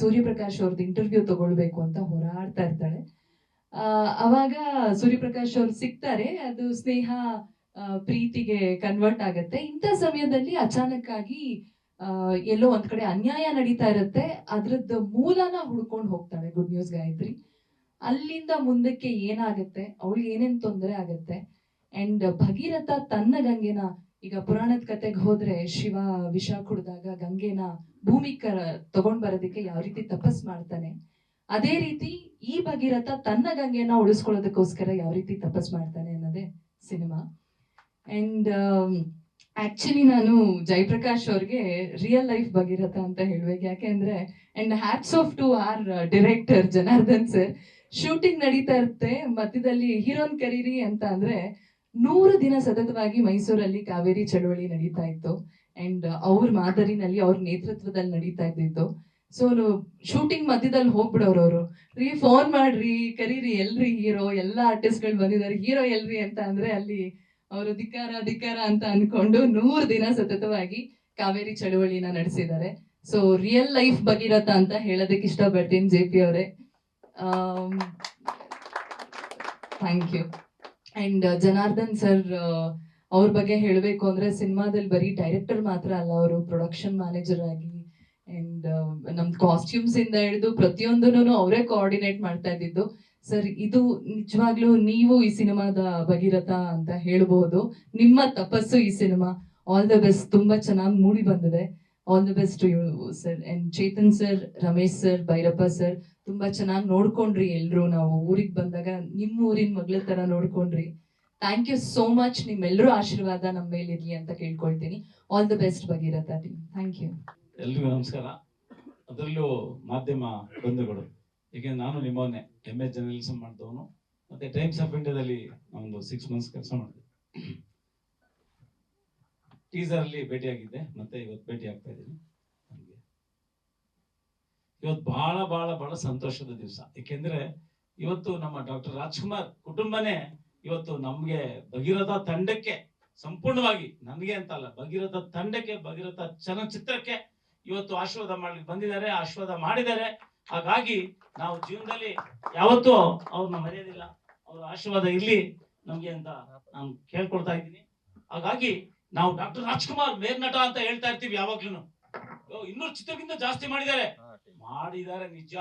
ಸೂರ್ಯಪ್ರಕಾಶ್ ಅವ್ರದ್ದು ಇಂಟರ್ವ್ಯೂ ತಗೊಳ್ಬೇಕು ಅಂತ ಹೋರಾಡ್ತಾ ಇರ್ತಾಳೆ. ಅವಾಗ ಸೂರ್ಯಪ್ರಕಾಶ್ ಅವ್ರು ಸಿಗ್ತಾರೆ. ಅದು ಸ್ನೇಹ ಪ್ರೀತಿಗೆ ಕನ್ವರ್ಟ್ ಆಗತ್ತೆ. ಇಂಥ ಸಮಯದಲ್ಲಿ ಅಚಾನಕ್ ಆಗಿ ಎಲ್ಲೋ ಒಂದ್ ಕಡೆ ಅನ್ಯಾಯ ನಡೀತಾ ಇರುತ್ತೆ. ಅದ್ರದ್ದು ಮೂಲನ ಹುಡ್ಕೊಂಡು ಹೋಗ್ತಾಳೆ ಗುಡ್ ನ್ಯೂಸ್ ಗಾಯತ್ರಿ. ಅಲ್ಲಿಂದ ಮುಂದಕ್ಕೆ ಏನಾಗತ್ತೆ? ಅವಳಿಗೆ ಏನೇನ್ ತೊಂದರೆ ಆಗತ್ತೆ? ಅಂಡ್ ಭಗೀರಥ ತನ್ನ ಗಂಗೆನ, ಈಗ ಪುರಾಣದ ಕತೆಗೆ ಹೋದ್ರೆ ಶಿವ ವಿಷ ಕುಡ್ದಾಗ ಗಂಗೆನ ಭೂಮಿ ಕರ ತಗೊಂಡ್ ಬರೋದಕ್ಕೆ ಯಾವ ರೀತಿ ತಪಸ್ ಮಾಡ್ತಾನೆ? ಅದೇ ರೀತಿ ಈ ಭಗೀರಥ ತನ್ನ ಗಂಗೆನ ಉಳಿಸ್ಕೊಳ್ಳೋದಕ್ಕೋಸ್ಕರ ಯಾವ ರೀತಿ ತಪಸ್ ಮಾಡ್ತಾನೆ ಅನ್ನೋದೇ ಸಿನಿಮಾ. ಅಂಡ್ ಆಕ್ಚುಲಿ ನಾನು ಜಯಪ್ರಕಾಶ್ ಅವ್ರಿಗೆ ರಿಯಲ್ ಲೈಫ್ ಭಗೀರಥ ಅಂತ ಹೇಳ್ಬೇಕು. ಯಾಕೆಂದ್ರೆ and hats off to our director Janardhan sir shooting ನಡೀತಾ ಇರುತ್ತೆ. ಮಧ್ಯದಲ್ಲಿ ಹೀರೋನ್ ಕರೀರಿ ಅಂತ ಅಂದ್ರೆ ನೂರು ದಿನ ಸತತವಾಗಿ ಮೈಸೂರಲ್ಲಿ ಕಾವೇರಿ ಚಳವಳಿ ನಡೀತಾ ಇತ್ತು. ಅಂಡ್ ಅವ್ರ ಮಾದರಿನಲ್ಲಿ, ಅವ್ರ ನೇತೃತ್ವದಲ್ಲಿ ನಡೀತಾ ಇದ್ದಿತ್ತು. ಸೊ ಶೂಟಿಂಗ್ ಮಧ್ಯದಲ್ಲಿ ಹೋಗ್ಬಿಡೋರು ಅವರು. ರೀ ಫೋನ್ ಮಾಡ್ರಿ, ಕರೀರಿ, ಎಲ್ರಿ ಹೀರೋ ಎಲ್ಲಾ ಆರ್ಟಿಸ್ಟ್ಗಳು ಬಂದಿದ್ದಾರೆ. ಹೀರೋ ಎಲ್ರಿ ಅಂತ ಅಂದ್ರೆ ಅಲ್ಲಿ ಅವರು ಧಿಕ್ಕಾರ ಧಿಕ್ಕಾರ ಅಂತ ಅನ್ಕೊಂಡು ನೂರು ದಿನ ಸತತವಾಗಿ ಕಾವೇರಿ ಚಳುವಳಿನ ನಡೆಸಿದ್ದಾರೆ. ಸೊ ರಿಯಲ್ ಲೈಫ್ ಭಗೀರಥ ಅಂತ ಹೇಳೋದಕ್ಕೆ ಇಷ್ಟಪಡ್ತೀನಿ ಜೆ ಪಿ ಅವರೇ. Thank you and Janardhan sir ಅವ್ರ ಬಗ್ಗೆ ಹೇಳಬೇಕು ಅಂದ್ರೆ ಸಿನಿಮಾದಲ್ಲಿ ಬರೀ ಡೈರೆಕ್ಟರ್ ಮಾತ್ರ ಅಲ್ಲ, ಅವರು ಪ್ರೊಡಕ್ಷನ್ ಮ್ಯಾನೇಜರ್ ಆಗಿ ಅಂಡ್ ನಮ್ ಕಾಸ್ಟ್ಯೂಮ್ಸ್ ಇಂದ ಹಿಡಿದು ಪ್ರತಿಯೊಂದನ್ನು ಅವರೇ ಕೋಆರ್ಡಿನೇಟ್ ಮಾಡ್ತಾ ಇದ್ದಿದ್ದು. ಸರ್, ಇದು ನಿಜವಾಗ್ಲೂ ನೀವು ಈ ಸಿನಿಮಾದ ಭಗೀರಥ ಅಂತ ಹೇಳ್ಬಹುದು. ನಿಮ್ಮ ತಪಸ್ಸು ಈ ಸಿನಿಮಾ. ಆಲ್ ದ ಬೆಸ್ಟ್ ತುಂಬಾ ಚೆನ್ನಾಗಿ ಮೂಡಿ ಬಂದಿದೆ. All the best you sir and Chetan sir Ramesh sir Bhairappa sir ತುಂಬಾ ಚೆನ್ನಾಗಿ ನೋಡ್ಕೊಂಡ್ರಿ ಎಲ್ರು. ನಾವು ಊರಿಗೆ ಬಂದಾಗ ನಿಮ್ಮ ಊರಿನ ಮಗಳ ತರ ನೋಡ್ಕೊಂಡ್ರಿ. ಥ್ಯಾಂಕ್ ಯು ಸೋ ಮಚ್ ನಿಮ್ಮೆಲ್ಲರೂ ಆಶೀರ್ವಾದ ನಮ್ಮ ಮೇಲೆ ಇರ್ಲಿ ಅಂತ ಕೇಳ್ಕೊಳ್ತೀನಿ. All the best Bhagiratha team thank you ಎಲ್ರಿಗೂ ನಮಸ್ಕಾರ. ಅದರಲ್ಲೂ ಮಾಧ್ಯಮ ಬಂಧುಗಳು. ಈಗ ನಾನು ನಿಮ್ಮನ್ನೇ ಎಂ ಎಸ್ ಜರ್ನಲಿಸಮ್ ಮಾಡಿದವನು, ಮತ್ತೆ ಟೈಮ್ಸ್ ಆಫ್ ಇಂಡಿಯಾದಲ್ಲಿ ಒಂದು ಸಿಕ್ಸ್ ಮಂತ್ಸ್ ಕೆಲಸ ಮಾಡಿದೆ. ಟೀಸರ್ ಅಲ್ಲಿ ಭೇಟಿಯಾಗಿದ್ದೆ, ಮತ್ತೆ ಇವತ್ತು ಭೇಟಿ ಆಗ್ತಾ ಇದ್ದೀನಿ. ಇವತ್ತು ಬಹಳ ಬಹಳ ಬಹಳ ಸಂತೋಷದ ದಿವಸ. ಏಕೆಂದ್ರೆ ಇವತ್ತು ನಮ್ಮ ಡಾಕ್ಟರ್ ರಾಜ್ಕುಮಾರ್ ಕುಟುಂಬನೇ ಇವತ್ತು ನಮ್ಗೆ ಭಗೀರಥ ತಂಡಕ್ಕೆ ಸಂಪೂರ್ಣವಾಗಿ, ನನಗೆ ಅಂತ ಅಲ್ಲ, ಭಗೀರಥ ತಂಡಕ್ಕೆ, ಭಗೀರಥ ಚಲನಚಿತ್ರಕ್ಕೆ ಇವತ್ತು ಆಶೀರ್ವಾದ ಮಾಡ್ಲಿಕ್ಕೆ ಬಂದಿದ್ದಾರೆ, ಆಶೀರ್ವಾದ ಮಾಡಿದ್ದಾರೆ. ಹಾಗಾಗಿ ನಾವು ಜೀವನದಲ್ಲಿ ಯಾವತ್ತೂ ಅವ್ರನ್ನ ಮರೆಯೋದಿಲ್ಲ. ಅವ್ರ ಆಶೀರ್ವಾದ ಇರ್ಲಿ ನಮ್ಗೆ ಅಂತ ನಾನು ಕೇಳ್ಕೊಳ್ತಾ ಇದ್ದೀನಿ. ಹಾಗಾಗಿ ನಾವು ಡಾಕ್ಟರ್ ರಾಜ್ಕುಮಾರ್ ಮೇರ್ನಟ ಅಂತ ಹೇಳ್ತಾ ಇರ್ತೀವಿ ಯಾವಾಗ್ಲೂ ಓ, ಇನ್ನೂರು ಚಿತ್ರಕ್ಕಿಂತ ಜಾಸ್ತಿ ಮಾಡಿದ್ದಾರೆ. ಮಾಡಿದ್ದಾರೆ ನಿಜ.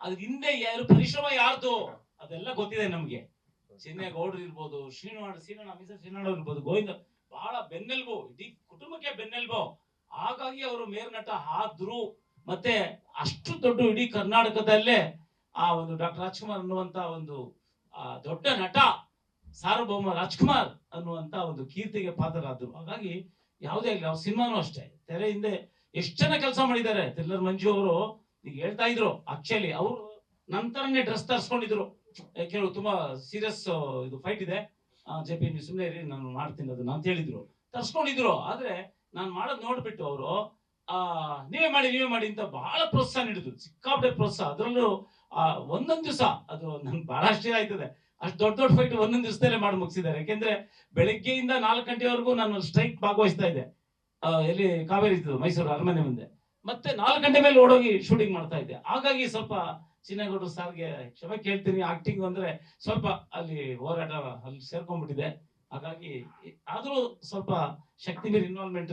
ಅದ್ ಹಿಂದೆ ಯಾರು ಪರಿಶ್ರಮ ಯಾರ್ದು? ಅದೆಲ್ಲ ಗೊತ್ತಿದೆ ನಮ್ಗೆ. ಚಿನ್ನೇಗೌಡ್ರು ಇರ್ಬೋದು ಶ್ರೀನಿವಾಸ ಶ್ರೀನಾಡ್ ಮಿಸರ್ ಶ್ರೀನಾಡ್ ಇರ್ಬೋದು ಗೋವಿಂದ. ಬಹಳ ಬೆನ್ನೆಲ್ಬು ಇಡೀ ಕುಟುಂಬಕ್ಕೆ ಬೆನ್ನೆಲ್ಬು. ಹಾಗಾಗಿ ಅವರು ಮೇರ್ನಟ ಆದ್ರು ಮತ್ತೆ ಅಷ್ಟು ದೊಡ್ಡ ಇಡೀ ಕರ್ನಾಟಕದಲ್ಲೇ ಆ ಒಂದು ಡಾಕ್ಟರ್ ರಾಜ್ಕುಮಾರ್ ಅನ್ನುವಂತ ಒಂದು ದೊಡ್ಡ ನಟ ಸಾರ್ವಭೌಮ ರಾಜ್ಕುಮಾರ್ ಅನ್ನುವಂತ ಒಂದು ಕೀರ್ತಿಗೆ ಪಾತ್ರರಾದ್ರು. ಹಾಗಾಗಿ ಯಾವುದೇ ಆಗಲಿ, ಅವ್ರ ಸಿನಿಮಾನು ಅಷ್ಟೇ. ತೆರೆ ಹಿಂದೆ ಎಷ್ಟು ಜನ ಕೆಲಸ ಮಾಡಿದ್ದಾರೆ? ಥ್ರಿಲ್ಲರ್ ಮಂಜು ಅವರು ಈಗ ಹೇಳ್ತಾ ಇದ್ರು ಆಕ್ಚುಲಿ ಅವರು ನಂತರನೇ ಡ್ರೆಸ್ ತರಿಸ್ಕೊಂಡಿದ್ರು. ಕೆಲವು ತುಂಬಾ ಸೀರಿಯಸ್ ಇದು ಫೈಟ್ ಇದೆ. ಜೆ ಪಿ, ನೀವು ಸುಮ್ಮನೆ ಇರಿ, ನಾನು ಮಾಡ್ತೀನಿ ಅದನ್ನ ಅಂತ ಹೇಳಿದ್ರು. ತರ್ಸ್ಕೊಂಡಿದ್ರು. ಆದ್ರೆ ನಾನು ಮಾಡೋದ್ ನೋಡ್ಬಿಟ್ಟು ಅವರು ಆ, ನೀವೇ ಮಾಡಿ ನೀವೇ ಮಾಡಿ ಅಂತ ಬಹಳ ಪ್ರೋತ್ಸಾಹ ನೀಡಿದ್ರು. ಸಿಕ್ಕಾಪಟ್ಟೆ ಪ್ರೋತ್ಸಾಹ. ಅದರಲ್ಲೂ, ಆ, ಒಂದೊಂದ್ ದಿವಸ, ಅದು ನನ್ಗೆ ಬಹಳ ಆಶ್ಚರ್ಯ ಆಯ್ತದೆ. ಅಷ್ಟು ದೊಡ್ಡ ದೊಡ್ಡ ಫೈಟ್ ಒಂದೊಂದ್ ದಿವಸದಲ್ಲೇ ಮಾಡಿ ಮುಗಿಸಿದ್ದಾರೆ. ಯಾಕೆಂದ್ರೆ, ಬೆಳಗ್ಗೆಯಿಂದ ನಾಲ್ಕು ಗಂಟೆವರೆಗೂ ನಾನು ಸ್ಟ್ರೈಕ್ ಭಾಗವಹಿಸ್ತಾ ಇದ್ದೆ. ಎಲ್ಲಿ ಕಾವೇರಿ ಇತ್ತು ಮೈಸೂರು ಅರಮನೆ ಮುಂದೆ. ಮತ್ತೆ ನಾಲ್ಕು ಗಂಟೆ ಮೇಲೆ ಓಡೋಗಿ ಶೂಟಿಂಗ್ ಮಾಡ್ತಾ ಇದ್ದೆ. ಹಾಗಾಗಿ ಸ್ವಲ್ಪ ಚಿನ್ನೇಗೌಡರು ಸಾರ್ಗೆ ಕ್ಷಮೆ ಕೇಳ್ತೀನಿ. ಆಕ್ಟಿಂಗ್ ಅಂದ್ರೆ ಸ್ವಲ್ಪ ಅಲ್ಲಿ ಹೋರಾಟ ಅಲ್ಲಿ ಸೇರ್ಕೊಂಡ್ಬಿಟ್ಟಿದೆ. ಹಾಗಾಗಿ, ಆದ್ರೂ ಸ್ವಲ್ಪ ಶಕ್ತಿ ಮೀರಿ ಇನ್ವಾಲ್ವ್ಮೆಂಟ್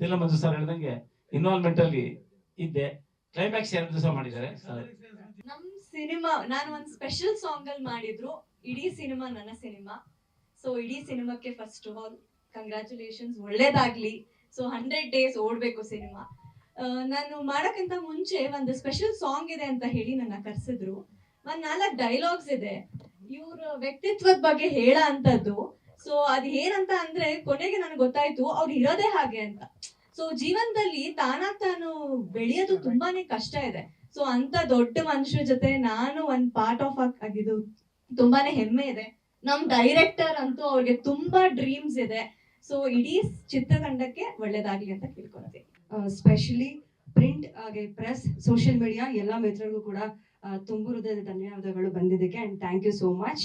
ಮಂಜು ಸರ್ ಹೇಳ್ದಂಗೆ ಇನ್ವಾಲ್ವ್ಮೆಂಟ್ ಅಲ್ಲಿ ಇದ್ದೆ. ಕ್ಲೈಮ್ಯಾಕ್ಸ್ ಎರಡು ದಿವಸ ಮಾಡಿದ್ದಾರೆ. ನಮ್ ಸಿನಿಮಾ, ನಾನು ಒಂದ್ ಸ್ಪೆಷಲ್ ಸಾಂಗ್ ಅಲ್ಲಿ ಮಾಡಿದ್ರು, ಇಡೀ ಸಿನಿಮಾ ನನ್ನ ಸಿನಿಮಾ. ಸೊ ಇಡೀ ಸಿನಿಮಾಕ್ಕೆ ಫಸ್ಟ್ ಆಲ್ ಕಂಗ್ರ್ಯಾಚುಲೇಷನ್ಸ್ ಒಳ್ಳೇದಾಗ್ಲಿ. ಸೊ ಹಂಡ್ರೆಡ್ ಡೇಸ್ ಓಡ್ಬೇಕು ಸಿನಿಮಾ. ನಾನು ಮಾಡಕ್ಕಿಂತ ಮುಂಚೆ ಒಂದು ಸ್ಪೆಷಲ್ ಸಾಂಗ್ ಇದೆ ಅಂತ ಹೇಳಿ ನನ್ನ ಕರ್ಸಿದ್ರು. ಒಂದ್ ನಾಲ್ಕು ಡೈಲಾಗ್ಸ್ ಇದೆ. ಇವ್ರ ವ್ಯಕ್ತಿತ್ವದ ಬಗ್ಗೆ ಹೇಳ ಅಂತದ್ದು ಸೊ ಅದ್ ಏನಂತ ಅಂದ್ರೆ ಕೊನೆಗೆ ನನಗೆ ಗೊತ್ತಾಯ್ತು ಅವ್ರು ಇರೋದೇ ಹಾಗೆ ಅಂತ. ಸೊ ಜೀವನದಲ್ಲಿ ತಾನಾಗ್ ತಾನು ಬೆಳೆಯೋದು ತುಂಬಾನೇ ಕಷ್ಟ ಇದೆ. ಸೊ ಅಂತ ದೊಡ್ಡ ಮನುಷ್ಯರ ಜೊತೆ ನಾನು ಒಂದ್ ಪಾರ್ಟ್ ಆಫ್ ಆಗಿದ್ದು ತುಂಬಾನೇ ಹೆಮ್ಮೆ ಇದೆ. ನಮ್ ಡೈರೆಕ್ಟರ್ ಅಂತೂ ಅವ್ರಿಗೆ ತುಂಬಾ ಡ್ರೀಮ್ಸ್ ಇದೆ. ಸೊ ಇಡೀ ಚಿತ್ರತಂಡಕ್ಕೆ ಒಳ್ಳೇದಾಗ್ಲಿ ಅಂತ ಕೇಳ್ಕೊಳ್ತೀನಿ. ಸ್ಪೆಷಲಿ ಪ್ರಿಂಟ್ ಹಾಗೆ ಪ್ರೆಸ್ ಸೋಷಿಯಲ್ ಮೀಡಿಯಾ ಎಲ್ಲ ಮಿತ್ರರಿಗೂ ಕೂಡ ತುಂಬು ಹೃದಯದ ಧನ್ಯವಾದಗಳು ಬಂದಿದ್ದಕ್ಕೆ and thank you so much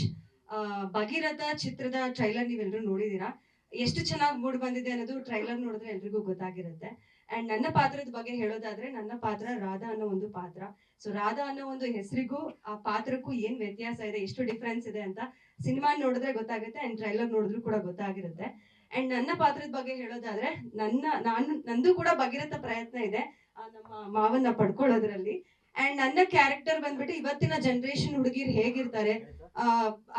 Bhagiratha ಚಿತ್ರದ ಟ್ರೈಲರ್ ನೀವೆಲ್ಲರೂ ನೋಡಿದೀರಾ ಎಷ್ಟು ಚೆನ್ನಾಗಿ ಮೂಡ್ ಬಂದಿದೆ ಅನ್ನೋದು ಟ್ರೈಲರ್ ನೋಡಿದ್ರೆ ಎಲ್ರಿಗೂ ಗೊತ್ತಾಗಿರುತ್ತೆ. ಅಂಡ್ ನನ್ನ ಪಾತ್ರದ ಬಗ್ಗೆ ಹೇಳೋದಾದ್ರೆ, ನನ್ನ ಪಾತ್ರ ರಾಧಾ ಅನ್ನೋ ಒಂದು ಪಾತ್ರ. ಸೊ ರಾಧಾ ಅನ್ನೋ ಒಂದು ಹೆಸರಿಗೂ, ಆ ಪಾತ್ರಕ್ಕೂ ಏನ್ ವ್ಯತ್ಯಾಸ ಇದೆ, ಎಷ್ಟು ಡಿಫ್ರೆನ್ಸ್ ಇದೆ ಅಂತ ಸಿನಿಮಾ ನೋಡಿದ್ರೆ ಗೊತ್ತಾಗುತ್ತೆ ಅಂಡ್ ಟ್ರೈಲರ್ ನೋಡಿದ್ರು ಕೂಡ ಗೊತ್ತಾಗಿರುತ್ತೆ. ಅಂಡ್ ನನ್ನ ಪಾತ್ರದ ಬಗ್ಗೆ ಹೇಳೋದಾದ್ರೆ, ನನ್ನ, ನಾನು, ನಂದು ಕೂಡ ಭಗೀರಥ ಪ್ರಯತ್ನ ಇದೆ ನಮ್ಮ ಮಾವನ್ನ ಪಡ್ಕೊಳ್ಳೋದ್ರಲ್ಲಿ. ಅಂಡ್ ನನ್ನ ಕ್ಯಾರೆಕ್ಟರ್ ಬಂದ್ಬಿಟ್ಟು ಇವತ್ತಿನ ಜನರೇಷನ್ ಹುಡುಗಿರ್ ಹೇಗಿರ್ತಾರೆ?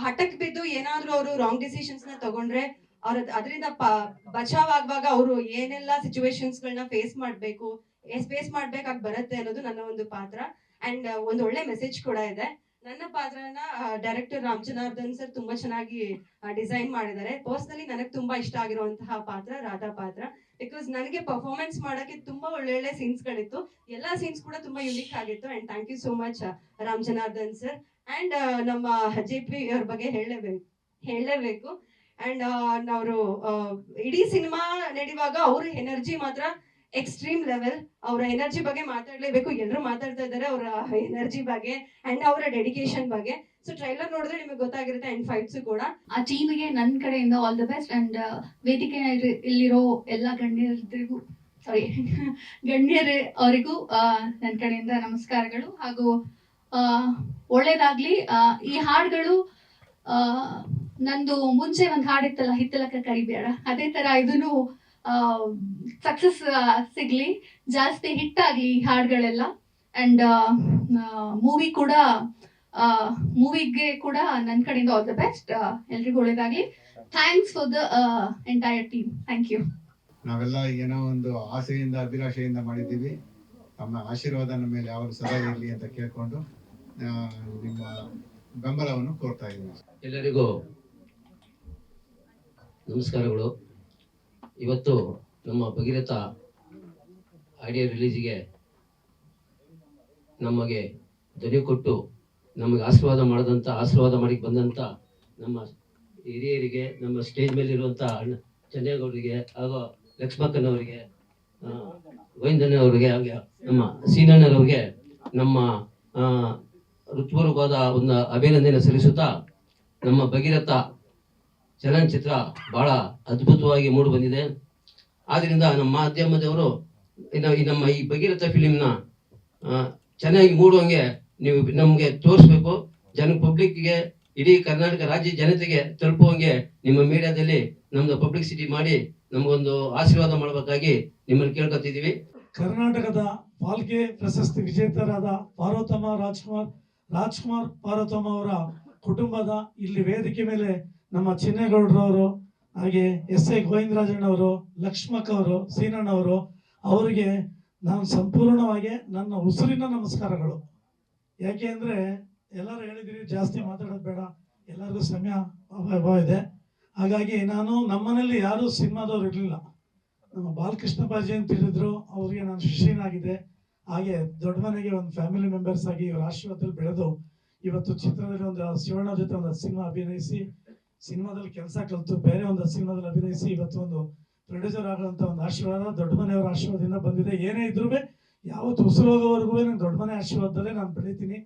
ಹಠಕ್ ಬಿದ್ದು ಏನಾದ್ರೂ ಅವರು ರಾಂಗ್ ಡಿಸಿಷನ್ಸ್ನ ತಗೊಂಡ್ರೆ ಅವ್ರ ಅದರಿಂದ ಬಚಾವ್ ಆಗುವಾಗ ಅವರು ಏನೆಲ್ಲ ಸಿಚುವೇಶನ್ಸ್ ಗಳನ್ನ ಫೇಸ್ ಮಾಡ್ಬೇಕು ಫೇಸ್ ಮಾಡ್ಬೇಕಾಗಿ ಬರುತ್ತೆ ಅನ್ನೋದು ನನ್ನ ಒಂದು ಪಾತ್ರ. ಅಂಡ್ ಒಂದು ಒಳ್ಳೆ ಮೆಸೇಜ್ ಕೂಡ ಇದೆ. ನನ್ನ ಪಾತ್ರನ ಡೈರೆಕ್ಟರ್ ರಾಮಚನಾರ್ದನ್ ಸರ್ ತುಂಬಾ ಚೆನ್ನಾಗಿ ಡಿಸೈನ್ ಮಾಡಿದ್ದಾರೆ. ಪರ್ಸನಲಿ ನನಗೆ ತುಂಬಾ ಇಷ್ಟ ಆಗಿರುವಂತಹ ಪಾತ್ರ ರಾಧಾ ಪಾತ್ರ. ಬಿಕಾಸ್ ನನಗೆ ಪರ್ಫಾರ್ಮೆನ್ಸ್ ಮಾಡಕ್ಕೆ ತುಂಬಾ ಒಳ್ಳೊಳ್ಳೆ ಸೀನ್ಸ್ ಗಳಿತ್ತು. ಎಲ್ಲಾ ಸೀನ್ಸ್ ಕೂಡ ತುಂಬಾ ಯುನೀಕ್ ಆಗಿತ್ತು. And thank you so much Ram Janardhan sir and ನಮ್ಮ ಜೆ ಪಿ ಅವ್ರ ಬಗ್ಗೆ ಹೇಳಲೇಬೇಕು. ಹೇಳಲೇಬೇಕು ಅಂಡ್ ಅವರು ಇಡೀ ಸಿನಿಮಾ ನಡೆಯುವಾಗ ಅವ್ರ ಎನರ್ಜಿ ಮಾತ್ರ ಎಕ್ಸ್ಟ್ರೀಮ್ ಲೆವೆಲ್ ಅವರ ಎನರ್ಜಿ ಬಗ್ಗೆ ಮಾತಾಡ್ಲೇಬೇಕು. ಎಲ್ಲರೂ ಮಾತಾಡ್ತಾ ಇದ್ದಾರೆ ಅವರ ಎನರ್ಜಿ ಬಗ್ಗೆ ಅಂಡ್ ಅವರ ಡೆಡಿಕೇಶನ್ ಬಗ್ಗೆ. ಸೊ ಟ್ರೈಲರ್ ನೋಡಿದ್ರೆ ನಿಮಗೆ ಗೊತ್ತಾಗಿರುತ್ತೆ ಅಂಡ್ ಫೈಟ್ಸ್ ಕೂಡ. ಆ ಟೀಮಿಗೆ ನನ್ನ ಕಡೆಯಿಂದ ಆಲ್ ದ ಬೆಸ್ಟ್ ಅಂಡ್ ವೇದಿಕೆ ಇಲ್ಲಿರೋ ಎಲ್ಲ ಗಣ್ಯರಿಗೂ ಸಾರಿ ಗಣ್ಯರ ಅವರಿಗೂ ನನ್ನ ಕಡೆಯಿಂದ ನಮಸ್ಕಾರಗಳು ಹಾಗೂ ಒಳ್ಳೇದಾಗ್ಲಿ. ಈ ಹಾಡುಗಳು ನಂದು ಮುಂಚೆ ಒಂದು ಹಾಡಿತ್ತಲ್ಲ, ಹಿತ್ತಲಕ್ಕ ಕರಿಬೇಡ. ಅದೇ ತರ ಇದನ್ನು ಸಕ್ಸಸ್ ಸಿಗ್ಲಿ, ಜಾಸ್ತಿ ಹಿಟ್ ಆಗ್ಲಿ ಈ ಹಾಡುಗಳೆಲ್ಲ. ಅಂಡ್ ಮೂವಿ ಕೂಡ ಮೂವಿಗೆ ಕೂಡ ನನ್ನ ಕಡೆಯಿಂದ ಆಲ್ ದ ಬೆಸ್ಟ್ ಎಲ್ರಿಗೂ ಒಳ್ಳೇದಾಗ್ಲಿ. Thanks for the entire team thank you ನಾವೆಲ್ಲ ಏನೋ ಒಂದು ಆಸೆಯಿಂದ ಅಭಿಲಾಷೆಯಿಂದ ಮಾಡಿದ್ದೀವಿ. ತಮ್ಮ ಆಶೀರ್ವಾದ ನಮ್ಮ ಮೇಲೆ ಅವರು ಸದಾ ಇರಲಿ ಅಂತ ಕೇಳಿಕೊಂಡು ನಿಮ್ಮ ಬೆಂಬಲವನ್ನು ಕೋರ್ತಾ ಇದ್ದೀನಿ. ಎಲ್ಲರಿಗೂ ನಮಸ್ಕಾರಗಳು. ಇವತ್ತು ನಮ್ಮ ಭಗೀರಥ ಆಡಿಯೋ ರಿಲೀಸಿಗೆ ನಮಗೆ ಧ್ವನಿ ಕೊಟ್ಟು ನಮಗೆ ಆಶೀರ್ವಾದ ಮಾಡಿದಂಥ ಆಶೀರ್ವಾದ ಮಾಡಿ ಬಂದಂಥ ನಮ್ಮ ಹಿರಿಯರಿಗೆ ನಮ್ಮ ಸ್ಟೇಜ್ ಮೇಲೆ ಇರುವಂಥ ಅಣ್ಣ ಚೆನ್ನೇಗೌಡರಿಗೆ ಹಾಗೂ ಲಕ್ಷ್ಮಕ್ಕನವರಿಗೆ ಆ, ಗೋವಿಂದಣ್ಣವರಿಗೆ ಹಾಗೆ ನಮ್ಮ ಸೀನಣ್ಣನವರಿಗೆ ನಮ್ಮ ಆ, ಹೃತ್ಪೂರ್ವಕವಾದ ಒಂದು ಅಭಿನಂದನೆ ಸಲ್ಲಿಸುತ್ತಾ ನಮ್ಮ ಭಗೀರಥ ಚಲನಚಿತ್ರ ಬಹಳ ಅದ್ಭುತವಾಗಿ ಮೂಡಿ ಬಂದಿದೆ. ಆದ್ದರಿಂದ ನಮ್ಮ ಮಾಧ್ಯಮದವರು ಈ ನಮ್ಮ ಈ ಭಗೀರಥ ಫಿಲಿಮ್ನ ಚೆನ್ನಾಗಿ ಮೂಡುವಂಗೆ ನೀವು ನಮಗೆ ತೋರಿಸ್ಬೇಕು. ಜನ ಪಬ್ಲಿಕ್ಗೆ ಇಡೀ ಕರ್ನಾಟಕ ರಾಜ್ಯ ಜನತೆಗೆ ತಲುಪುವಂಗೆ ನಿಮ್ಮ ಮೀಡಿಯಾದಲ್ಲಿ ನಮ್ದು ಪಬ್ಲಿಸಿಟಿ ಮಾಡಿ ನಮಗೊಂದು ಆಶೀರ್ವಾದ ಮಾಡಬೇಕಾಗಿ ನಿಮ್ಮನ್ನು ಕೇಳ್ಕೊತಿದ್ದೀವಿ. ಕರ್ನಾಟಕದ ಪಾಲ್ಕೆ ಪ್ರಶಸ್ತಿ ವಿಜೇತರಾದ ಪಾರ್ವತಮ್ಮ ರಾಜ್ಕುಮಾರ್ ರಾಜ್ಕುಮಾರ್ ಪಾರ್ವತಮ್ಮ ಅವರ ಕುಟುಂಬದ ಇಲ್ಲಿ ವೇದಿಕೆ ಮೇಲೆ ನಮ್ಮ ಚಿನ್ನೇಗೌಡರವರು, ಹಾಗೆ ಎಸ್ ಐ ಗೋವಿಂದರಾಜಣ್ಣವರು ಲಕ್ಷ್ಮಕ್ ಅವರು ಸೀನಣ್ಣವರು ಅವರಿಗೆ ನಾನು ಸಂಪೂರ್ಣವಾಗಿ ನನ್ನ ಉಸಿರಿನ ನಮಸ್ಕಾರಗಳು. ಯಾಕೆ ಅಂದರೆ ಎಲ್ಲರೂ ಹೇಳಿದಿರಿ ಜಾಸ್ತಿ ಮಾತಾಡೋದು ಬೇಡ, ಎಲ್ಲರಿಗೂ ಸಮಯ ಅಭಾವ ಇದೆ. ಹಾಗಾಗಿ ನಾನು ನಮ್ಮನೇಲಿ ಯಾರೂ ಸಿನಿಮಾದವ್ರು ಇರಲಿಲ್ಲ. ನಮ್ಮ ಬಾಲಕೃಷ್ಣ ಬಾಜಿ ಅಂತ ಹೇಳಿದ್ರು, ಅವರಿಗೆ ನಾನು ಶಿಷ್ಯನಾಗಿದ್ದೆ ಹಾಗೆ ದೊಡ್ಡ ಮನೆಗೆ ಒಂದು ಫ್ಯಾಮಿಲಿ ಮೆಂಬರ್ಸ್ ಆಗಿ ಇವರ ಆಶೀರ್ವಾದದಲ್ಲಿ ಬೆಳೆದು ಇವತ್ತು ಚಿತ್ರದಲ್ಲಿ ಒಂದು ಶಿವಣ್ಣ ಜೊತೆ ಒಂದು ಸಿನಿಮಾ ಅಭಿನಯಿಸಿ, ಸಿನಿಮಾದಲ್ಲಿ ಕೆಲಸ ಕಲಿತು, ಬೇರೆ ಒಂದು ಸಿನಿಮಾದಲ್ಲಿ ಅಭಿನಯಿಸಿ ಇವತ್ತು ಒಂದು ಪ್ರೊಡ್ಯೂಸರ್ ಆಗುವಂತ ಒಂದು ಆಶೀರ್ವಾದ ದೊಡ್ಡ ಮನೆಯವರ ಆಶೀರ್ವಾದದಿಂದ ಬಂದಿದೆ. ಏನೇ ಇದ್ರೂ ಯಾವತ್ತು ಉಸಿರು ಹೋಗೋವರೆಗೂ ನಾನು ದೊಡ್ಡ ಮನೆ ಆಶೀರ್ವಾದದಲ್ಲೇ ನಾನು ಬೆಳಿತೀನಿ.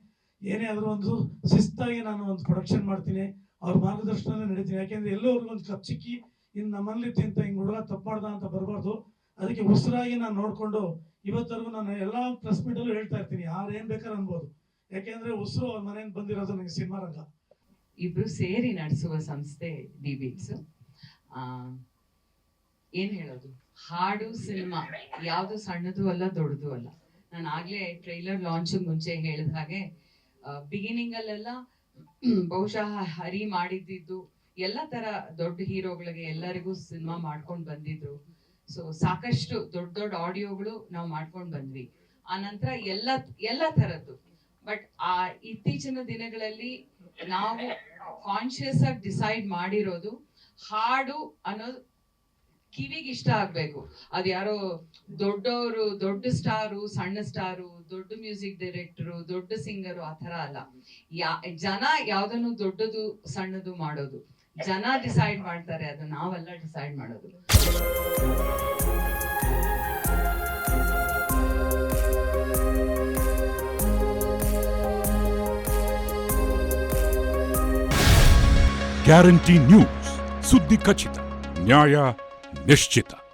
ಏನೇ ಆದರೂ ಒಂದು ಶಿಸ್ತಾಗಿ ನಾನು ಒಂದು ಪ್ರೊಡಕ್ಷನ್ ಮಾಡ್ತೀನಿ. ಅವ್ರ ಮಾರ್ಗದರ್ಶನದಲ್ಲೇ ನಡೀತೀನಿ ಯಾಕೆಂದರೆ ಎಲ್ಲೋರ್ಗೂ ಒಂದು ಕಪ್ ಚಿಕ್ಕಿ ಇನ್ನು ನಮ್ಮಲ್ಲಿ ತಿಂತ ಹಿಂಗೆ ಹುಡುಗ ತಪ್ಪು ಅಂತ ಬರಬಾರ್ದು. ಅದಕ್ಕೆ ಉಸಿರಾಗಿ ನಾನು ನೋಡಿಕೊಂಡು ಇವತ್ತರೆಗೂ ನಾನು ಎಲ್ಲ ಪ್ರೆಸ್ ಮೀಟಲ್ಲೂ ಹೇಳ್ತಾ ಇರ್ತೀನಿ. ಯಾರು ಏನು ಬೇಕಾದ್ರೆ ಅನ್ಬೋದು. ಯಾಕೆಂದರೆ ಉಸಿರು ಅವ್ರ ಮನೆಯಿಂದ ಬಂದಿರೋದು ನನಗೆ ಸಿನಿಮಾ ರಂಗ. ಇಬ್ರು ಸೇರಿ ನಡೆಸುವ ಸಂಸ್ಥೆ ಡಿ ಬೀಟ್ಸ್. ಏನ್ ಹೇಳೋದು? ಹಾಡು ಸಿನಿಮಾ. ಯಾವ್ದು ಸಣ್ಣದು ಅಲ್ಲ, ದೊಡ್ಡದು ಅಲ್ಲ. ನಾನು ಆಗ್ಲೇ ಟ್ರೈಲರ್ ಲಾಂಚ್ ಮುಂಚೆ ಹೇಳಿದ ಹಾಗೆ ಬಿಗಿನಿಂಗ್ ಅಲ್ಲೆಲ್ಲ ಬಹುಶಃ ಹರಿ ಮಾಡಿದ್ದು ಎಲ್ಲ ತರ ದೊಡ್ಡ ಹೀರೋಗಳಿಗೆ ಎಲ್ಲರಿಗೂ ಸಿನಿಮಾ ಮಾಡ್ಕೊಂಡು ಬಂದಿದ್ರು. ಸೊ ಸಾಕಷ್ಟು ದೊಡ್ಡ ದೊಡ್ಡ ಆಡಿಯೋಗಳು ನಾವು ಮಾಡ್ಕೊಂಡು ಬಂದ್ವಿ. ಆ ನಂತರ ಎಲ್ಲ ಎಲ್ಲ ತರದ್ದು ಬಟ್ ಆ ಇತ್ತೀಚಿನ ದಿನಗಳಲ್ಲಿ ನಾವು ಕಾನ್ಶಿಯಸ್ ಆಗಿ ಡಿಸೈಡ್ ಮಾಡಿರೋದು, ಹಾಡು ಅನ್ನೋದು ಕಿವಿಗೆ ಇಷ್ಟ ಆಗ್ಬೇಕು. ಅದ್ ಯಾರೋ ದೊಡ್ಡವರು ದೊಡ್ಡ ಸ್ಟಾರು, ಸಣ್ಣ ಸ್ಟಾರು, ದೊಡ್ಡ ಮ್ಯೂಸಿಕ್ ಡೈರೆಕ್ಟರು, ದೊಡ್ಡ ಸಿಂಗರು ಆ ತರ ಅಲ್ಲ. ಯಾ, ಜನ ಯಾವ್ದನ್ನು ದೊಡ್ಡದು, ಸಣ್ಣದು ಮಾಡೋದು. ಜನ ಡಿಸೈಡ್ ಮಾಡ್ತಾರೆ, ಅದು ನಾವೆಲ್ಲ ಡಿಸೈಡ್ ಮಾಡೋದು. Guarantee news. ಸುದ್ದಿ ಖಚಿತ. ನ್ಯಾಯ Mestita.